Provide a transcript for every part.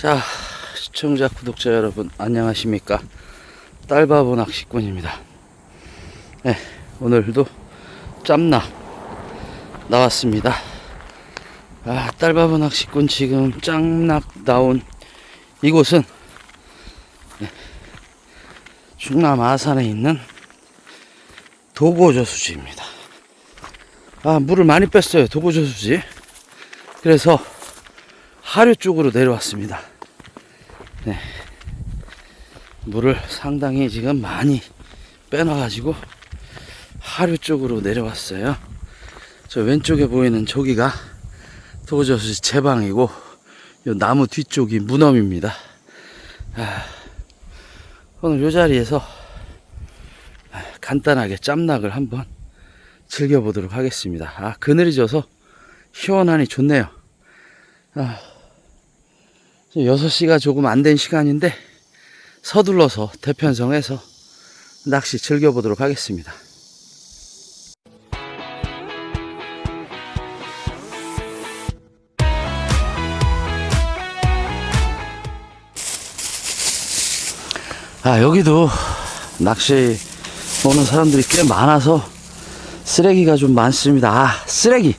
자, 시청자, 구독자 여러분, 안녕하십니까. 딸바보 낚시꾼입니다. 네, 오늘도 짬나 나왔습니다. 아, 딸바보 낚시꾼 지금 짱낙 나온 이곳은 네, 충남 아산에 있는 도고저 수지입니다. 아, 물을 많이 뺐어요. 도고저 수지. 그래서 하류 쪽으로 내려왔습니다. 네. 물을 상당히 지금 많이 빼놔가지고 하류 쪽으로 내려왔어요. 저 왼쪽에 보이는 저기가 도저수 제방이고 요 나무 뒤쪽이 무넘입니다. 아, 오늘 요 자리에서 아, 간단하게 짬낙을 한번 즐겨보도록 하겠습니다. 아, 그늘이 져서 시원하니 좋네요. 아, 6시가 조금 안 된 시간인데 서둘러서 대편성에서 낚시 즐겨보도록 하겠습니다. 아, 여기도 낚시 오는 사람들이 꽤 많아서 쓰레기가 좀 많습니다. 아, 쓰레기.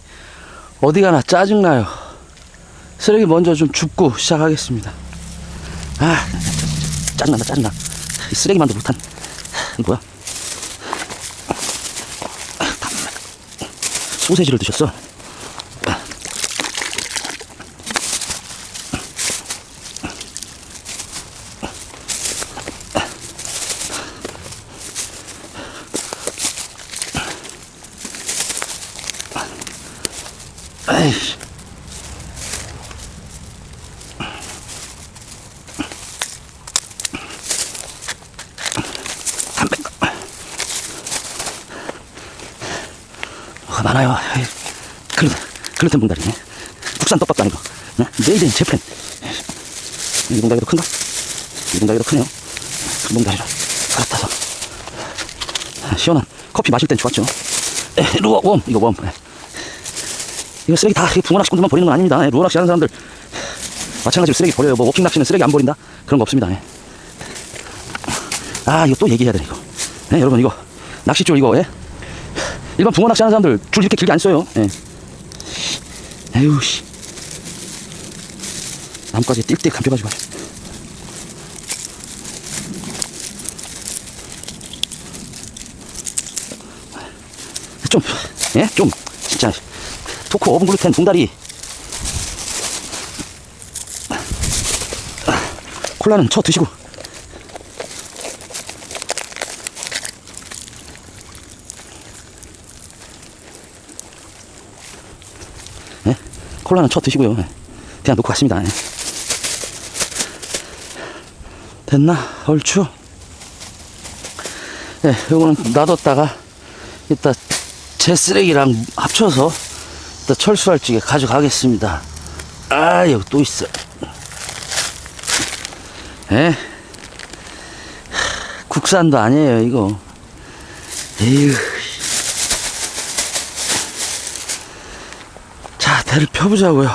어디 가나 짜증나요. 쓰레기 먼저 좀 줍고 시작하겠습니다. 아, 짜증난다, 짜증나. 이 쓰레기만도 못한. 이 뭐야? 아, 다- 소세지를 드셨어? 어, 많아요. 글루, 글루텐 봉다리네. 국산 떡밥도 아니고. 네? 메이드 인 재팬. 이 봉다리가 더 큰가? 이 봉다리가 더 크네요. 큰 봉다리로 갈아타서. 아, 시원한 커피 마실 땐 좋았죠. 에, 루어 웜, 이거 웜. 에. 이거 쓰레기 다 붕어 낚시꾼들만 버리는 건 아닙니다. 에, 루어 낚시 하는 사람들 마찬가지로 쓰레기 버려요. 뭐 워킹 낚시는 쓰레기 안 버린다? 그런 거 없습니다. 예. 아, 이거 또 얘기해야 되네, 이거. 예, 여러분, 이거. 낚싯줄 이거, 예? 일반 붕어 낚시 하는 사람들 줄 이렇게 길게 안 써요. 예. 에휴, 씨. 나뭇가지 띡띡 감겨가지고. 좀, 예? 좀, 진짜. 토크 오븐 글루텐 봉다리. 콜라는 쳐 드시고. 콜라는 쳐 드시고요. 예. 그냥 놓고 갔습니다. 예. 됐나? 얼추? 예, 요거는 놔뒀다가 이따 제 쓰레기랑 합쳐서 이따 철수할 적에 가져가겠습니다. 아, 여기 또 있어. 예? 국산도 아니에요, 이거. 에휴. 대를 펴보자고요.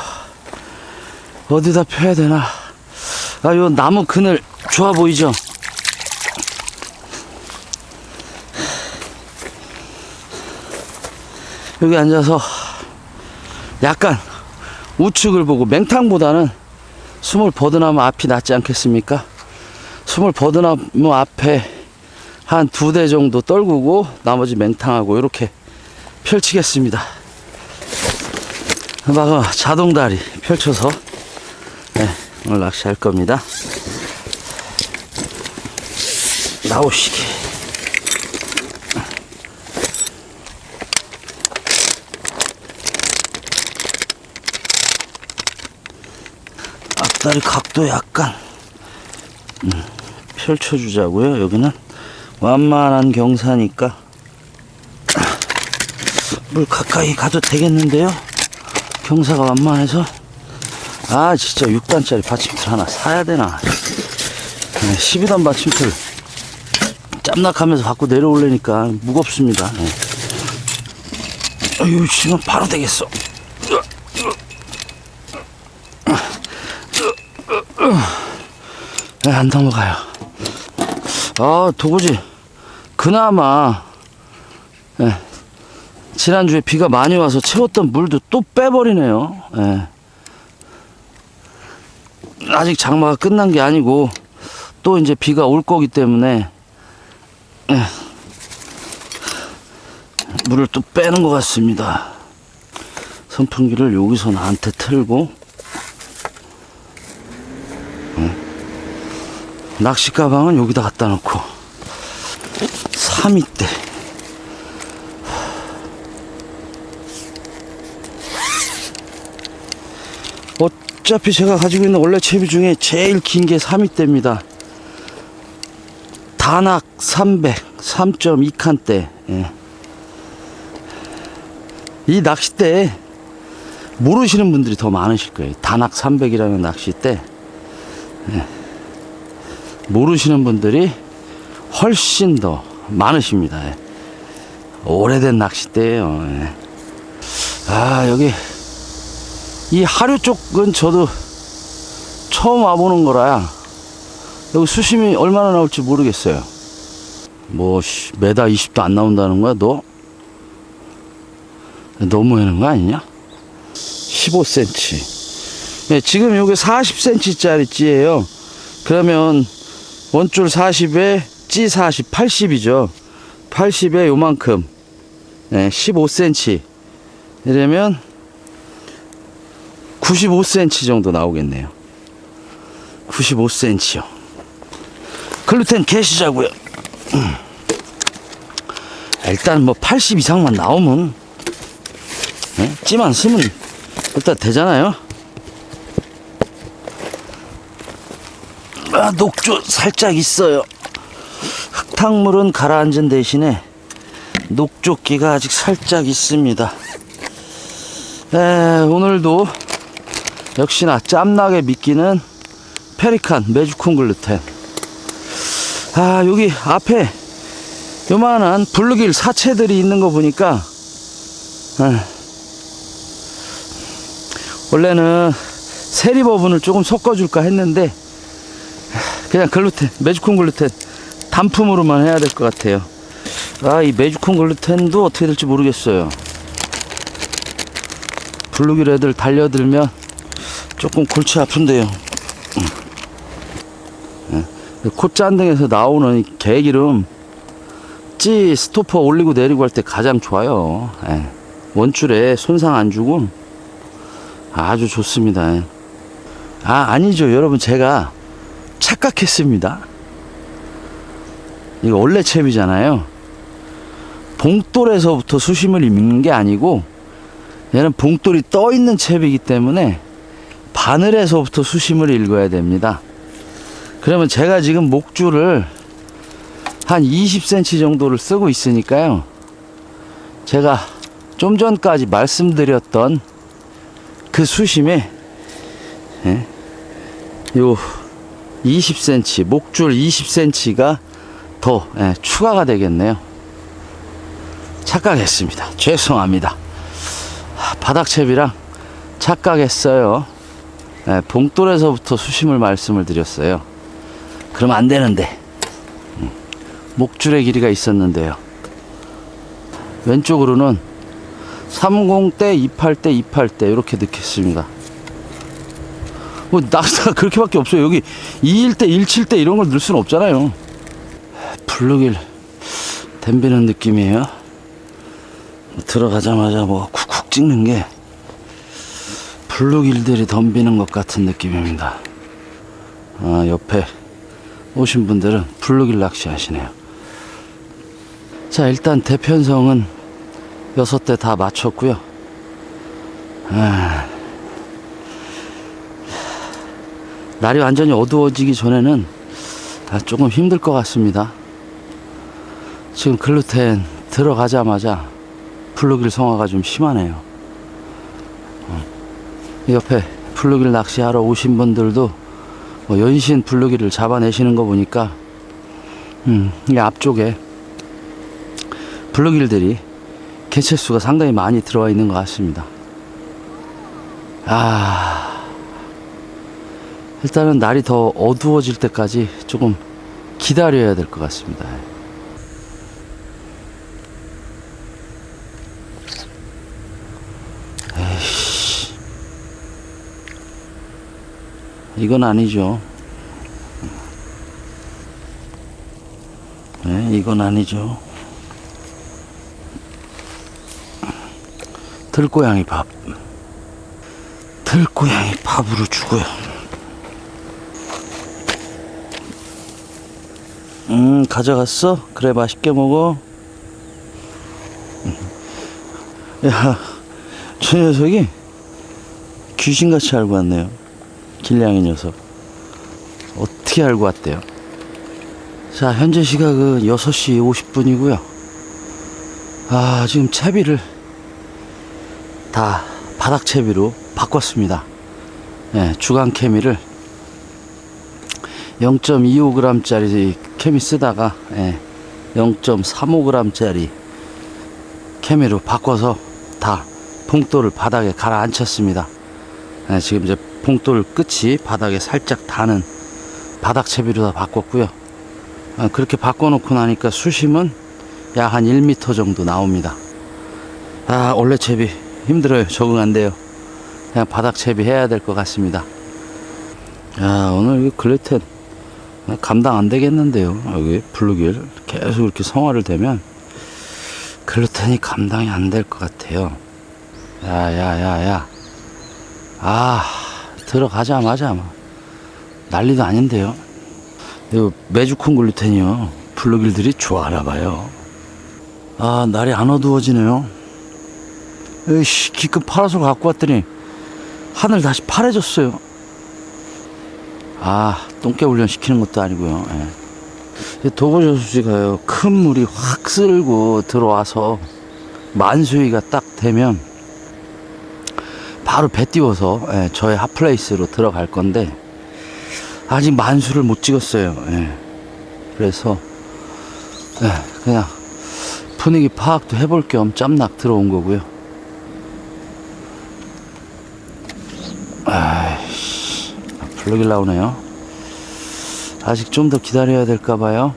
어디다 펴야 되나? 아, 요 나무 그늘 좋아 보이죠? 여기 앉아서 약간 우측을 보고 맹탕보다는 숨을 버드나무 앞이 낫지 않겠습니까? 숨을 버드나무 앞에 한 두 대 정도 떨구고 나머지 맹탕하고 이렇게 펼치겠습니다. 막 자동다리 펼쳐서 네, 오늘 낚시할 겁니다. 나오시기. 앞다리 각도 약간 음, 펼쳐주자고요. 여기는 완만한 경사니까 물 가까이 가도 되겠는데요. 경사가 완만해서 아 진짜 6단짜리 받침틀 하나 사야 되나 12단 받침틀 짬낙하면서 갖고 내려올래니까 무겁습니다 네. 아유 지금 바로 되겠어 네, 안 넘어가요. 아, 도구지. 그나마, 예, 지난주에 비가 많이 와서 채웠던 물도 또 빼버리네요. 예. 아직 장마가 끝난 게 아니고, 또 이제 비가 올 거기 때문에, 예, 물을 또 빼는 것 같습니다. 선풍기를 여기서 나한테 틀고, 낚시 가방은 여기다 갖다 놓고 3위 때 어차피 제가 가지고 있는 원래 채비 중에 제일 긴 게 3위 때입니다 단악 300 3.2칸대 예. 이 낚싯대 모르시는 분들이 더 많으실 거예요 단악 300이라는 낚싯대 모르시는 분들이 훨씬 더 많으십니다. 예. 오래된 낚싯대예요. 예. 아 여기 이 하류 쪽은 저도 처음 와보는 거라 여기 수심이 얼마나 나올지 모르겠어요. 뭐 씨, 메다 20도 안 나온다는 거야 너? 너무 하는 거 아니냐? 15cm. 예, 지금 여기 40cm짜리 찌예요. 그러면 원줄 40에 찌 40, 80이죠. 80에 요만큼. 네, 15cm. 이러면 95cm 정도 나오겠네요. 95cm요. 글루텐 개시자고요. 음. 일단 뭐 80 이상만 나오면 네? 찌만 쓰면 일단 되잖아요. 아, 녹조 살짝 있어요. 흙탕물은 가라앉은 대신에 녹조기가 아직 살짝 있습니다. 에, 오늘도 역시나 짬나게 미끼는 페리칸 메주콘 글루텐. 아, 여기 앞에 요만한 블루길 사체들이 있는 거 보니까 에, 원래는 세리 버분을 조금 섞어줄까 했는데 그냥 글루텐, 메주콘 글루텐 단품으로만 해야 될 것 같아요. 아, 이 메주콘 글루텐도 어떻게 될지 모르겠어요. 블루길 애들 달려들면 조금 골치 아픈데요. 음. 예. 콧잔등에서 나오는 이 개기름 찌 스토퍼 올리고 내리고 할 때 가장 좋아요. 예. 원줄에 손상 안 주고 아주 좋습니다. 예. 아, 아니죠. 여러분, 제가 착각했습니다. 이거 원래 채비잖아요. 봉돌에서부터 수심을 읽는 게 아니고 얘는 봉돌이 떠 있는 채비이기 때문에 바늘에서부터 수심을 읽어야 됩니다. 그러면 제가 지금 목줄을 한 20cm 정도를 쓰고 있으니까요. 제가 좀 전까지 말씀드렸던 그 수심에 예, 요 20cm, 목줄 20cm가 더 예, 추가가 되겠네요. 착각했습니다. 죄송합니다. 하, 바닥채비랑 착각했어요. 예, 봉돌에서부터 수심을 말씀을 드렸어요. 그러면 안 되는데. 음, 목줄의 길이가 있었는데요. 왼쪽으로는 30대, 28대, 28대 이렇게 넣겠습니다. 뭐 낙사가 그렇게밖에 없어요. 여기 2일 때, 1칠 때 이런 걸 넣을 수는 없잖아요. 블루길 댐비는 느낌이에요. 들어가자마자 뭐 쿡쿡 찍는 게 블루길들이 덤비는 것 같은 느낌입니다. 아, 옆에 오신 분들은 블루길 낚시 하시네요. 자, 일단 대편성은 여섯 대다 맞췄고요. 아, 날이 완전히 어두워지기 전에는 아, 조금 힘들 것 같습니다. 지금 글루텐 들어가자마자 블루길 성화가 좀 심하네요. 어. 옆에 블루길 낚시하러 오신 분들도 뭐 연신 블루길을 잡아내시는 거 보니까 음, 이 앞쪽에 블루길들이 개체수가 상당히 많이 들어와 있는 것 같습니다. 아, 일단은 날이 더 어두워질 때까지 조금 기다려야 될 것 같습니다. 에이씨. 이건 아니죠. 네, 이건 아니죠. 들고양이 밥. 들고양이 밥으로 주고요. 음, 가져갔어? 그래, 맛있게 먹어. 음. 야, 저 녀석이 귀신같이 알고 왔네요. 길냥이 녀석. 어떻게 알고 왔대요? 자, 현재 시각은 6시 50분이고요. 아, 지금 채비를 다 바닥 채비로 바꿨습니다. 예, 주간 케미를 0.25g짜리 케미 쓰다가 예, 0.35g짜리 케미로 바꿔서 다 봉돌을 바닥에 가라앉혔습니다. 예, 지금 이제 봉돌 끝이 바닥에 살짝 닿는 바닥 채비로 다 바꿨고요. 아, 그렇게 바꿔놓고 나니까 수심은 약 한 1m 정도 나옵니다. 아, 원래 채비 힘들어요. 적응 안 돼요. 그냥 바닥 채비 해야 될 것 같습니다. 야, 오늘 이 글루텐 감당 안 되겠는데요. 여기 블루길 계속 이렇게 성화를 대면 글루텐이 감당이 안 될 것 같아요. 야, 야, 야, 야. 아, 들어가자마자 막 난리도 아닌데요. 이거 메주콘 글루텐이요. 블루길들이 좋아하나 봐요. 아, 날이 안 어두워지네요. 에이씨, 기껏 파라솔 갖고 왔더니 하늘 다시 파래졌어요. 아, 똥개 훈련 시키는 것도 아니고요. 예. 도보저수지가요, 큰 물이 확 쓸고 들어와서 만수위가 딱 되면 바로 배 띄워서 예, 저의 핫플레이스로 들어갈 건데 아직 만수를 못 찍었어요. 예. 그래서 예, 그냥 분위기 파악도 해볼 겸 짬낙 들어온 거고요. 블루길 나오네요. 아직 좀 더 기다려야 될까 봐요.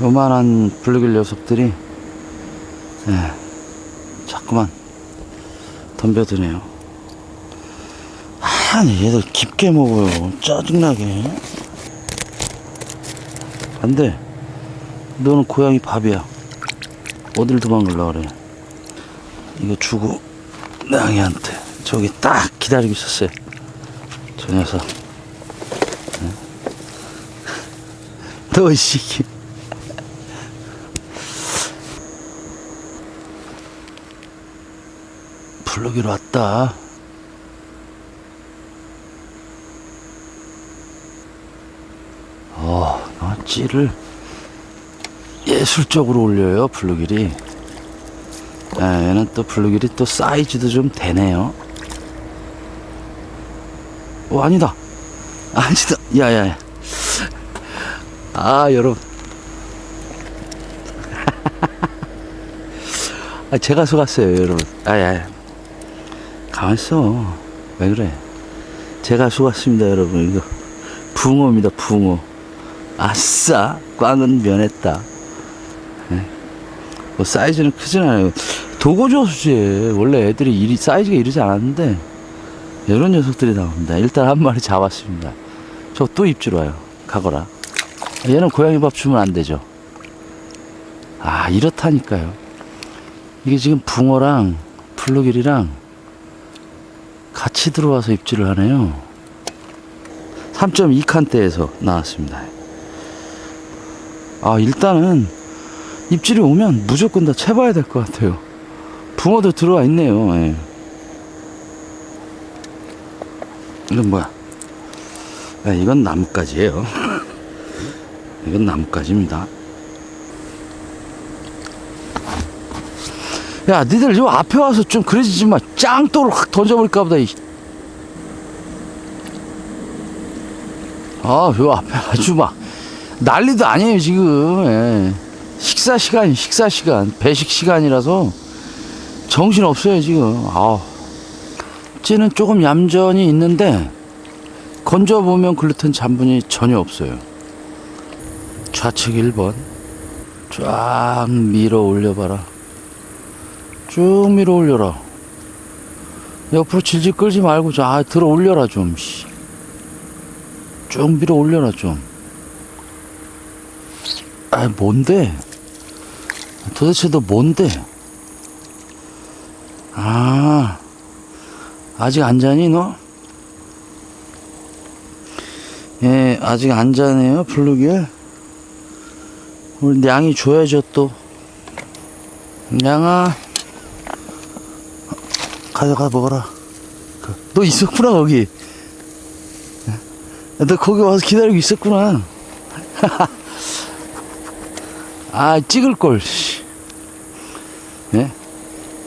요만한 블루길 녀석들이 예, 자꾸만 덤벼드네요. 아니 얘들 깊게 먹어요. 짜증나게. 안 돼. 너는 고양이 밥이야. 어딜 도망가려 그래. 이거 주고 낭이한테 저기 딱 기다리고 있었어요. 저 녀석. 응? 너, 이 새끼. 블록이로 왔다. 어, 어, 찌를 예술적으로 올려요, 블루길이. 아, 얘는 또 블루길이 또 사이즈도 좀 되네요. 오, 아니다. 아니다. 야, 야, 야. 아, 여러분. 아, 제가 속았어요, 여러분. 아, 야, 야. 가만 있어. 왜 그래? 제가 속았습니다, 여러분. 이거. 붕어입니다, 붕어. 아싸! 꽝은 면했다. 뭐 사이즈는 크진 않아요. 도고조수지 원래 애들이 이리 사이즈가 이러지 않았는데 이런 녀석들이 나옵니다. 일단 한 마리 잡았습니다. 저 또 입질 와요. 가거라. 얘는 고양이 밥 주면 안 되죠. 아 이렇다니까요. 이게 지금 붕어랑 블루길이랑 같이 들어와서 입질을 하네요. 3.2칸대에서 나왔습니다. 아 일단은 입질이 오면 무조건 다 채봐야 될 것 같아요. 붕어도 들어와 있네요. 예. 이건 뭐야? 야, 이건 나뭇가지예요. 이건 나뭇가지입니다. 야, 니들 요 앞에 와서 좀 그러지 마. 짱돌을 확 던져버릴까 보다. 이. 아, 요 앞에 아주 막 난리도 아니에요, 지금. 예. 식사 시간, 식사 시간, 배식 시간이라서 정신 없어요, 지금. 아 찌는 조금 얌전히 있는데 건져 보면 글루텐 잔분이 전혀 없어요. 좌측 1번 쫙 밀어 올려봐라. 쭉 밀어 올려라. 옆으로 질질 끌지 말고 좀, 아, 들어 올려라 좀. 씨. 쭉 밀어 올려라 좀. 아, 뭔데? 도대체 너 뭔데? 아, 아직 안 자니 너? 예, 아직 안 자네요, 블루길. 우리 냥이 줘야죠, 또. 냥아. 가져가 먹어라. 그, 너 있었구나, 거기. 너 거기 와서 기다리고 있었구나. 아, 찍을걸, 씨. 예?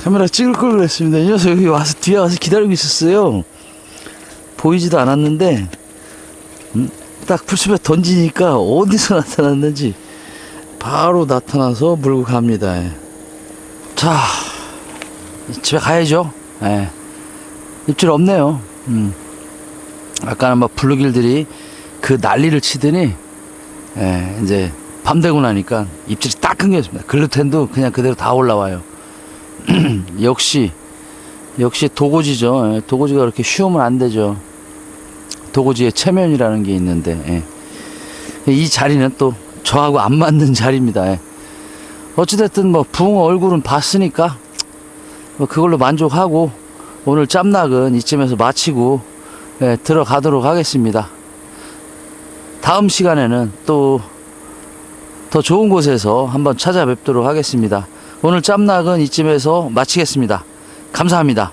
카메라 찍을 걸 그랬습니다. 이 녀석 여기 와서, 뒤에 와서 기다리고 있었어요. 보이지도 않았는데, 음, 딱 풀숲에 던지니까 어디서 나타났는지 바로 나타나서 물고 갑니다. 예. 자, 집에 가야죠. 예. 입질 없네요. 음. 아까는 뭐 블루길들이 그 난리를 치더니, 예, 이제 밤 되고 나니까 입질이 딱 끊겼습니다. 글루텐도 그냥 그대로 다 올라와요. 역시, 역시 도고지죠. 예, 도고지가 그렇게 쉬우면 안 되죠. 도고지의 체면이라는 게 있는데, 예. 이 자리는 또 저하고 안 맞는 자리입니다. 예. 어찌됐든 뭐 붕어 얼굴은 봤으니까 뭐 그걸로 만족하고 오늘 짬낙은 이쯤에서 마치고 예, 들어가도록 하겠습니다. 다음 시간에는 또 더 좋은 곳에서 한번 찾아뵙도록 하겠습니다. 오늘 짬낙은 이쯤에서 마치겠습니다. 감사합니다.